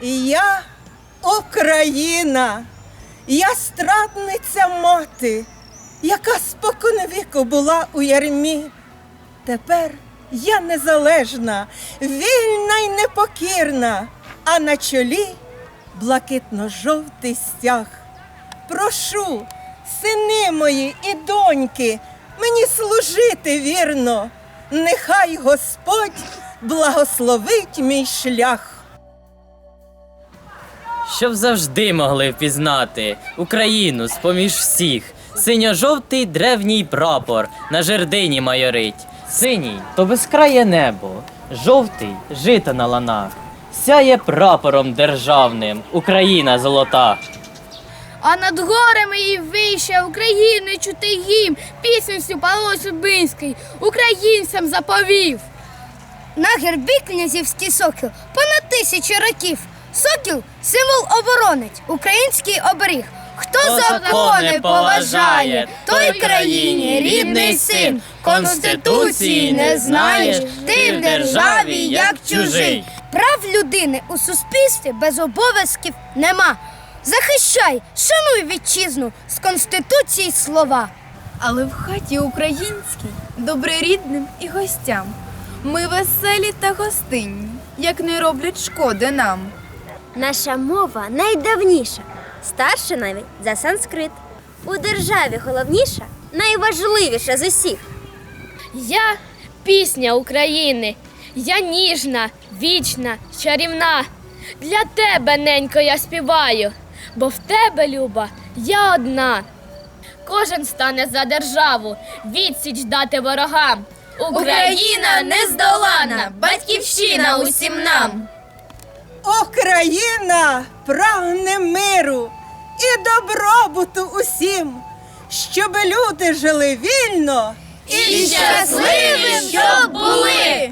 Я Україна, я страдниця мати, яка споконвіку була у ярмі. Тепер я незалежна, вільна й непокірна, а на чолі блакитно-жовтий стяг. Прошу, сини мої і доньки, мені служити вірно. Нехай Господь благословить мій шлях. Щоб завжди могли впізнати Україну з-поміж всіх. Синьо-жовтий древній прапор на жердині майорить. Синій то безкрає небо, жовтий жита на ланах. Сяє прапором державним Україна золота. А над горами і вище України чути гімн, пісню всю Павло Шубинський українцям заповів. На гербі князівський сокіл понад тисячі років. Сокіл символ оборонець, український оберіг. Хто закони поважає, той країні рідний син. Конституції не знаєш, ти в державі як чужий. Прав людини у суспільстві без обов'язків нема. Захищай, шануй вітчизну з конституції слова. Але в хаті українській доброрідним і гостям. Ми веселі та гостинні, як не роблять шкоди нам. Наша мова найдавніша, старша навіть за санскрит. У державі головніша, найважливіша з усіх. Я пісня України, я ніжна, вічна, чарівна. Для тебе, ненько, я співаю, бо в тебе, Люба, я одна. Кожен стане за державу, відсіч дати ворогам. Україна нездоланна, батьківщина усім нам. Україна прагне миру і добробуту усім, щоб люди жили вільно і щасливі, щоб були.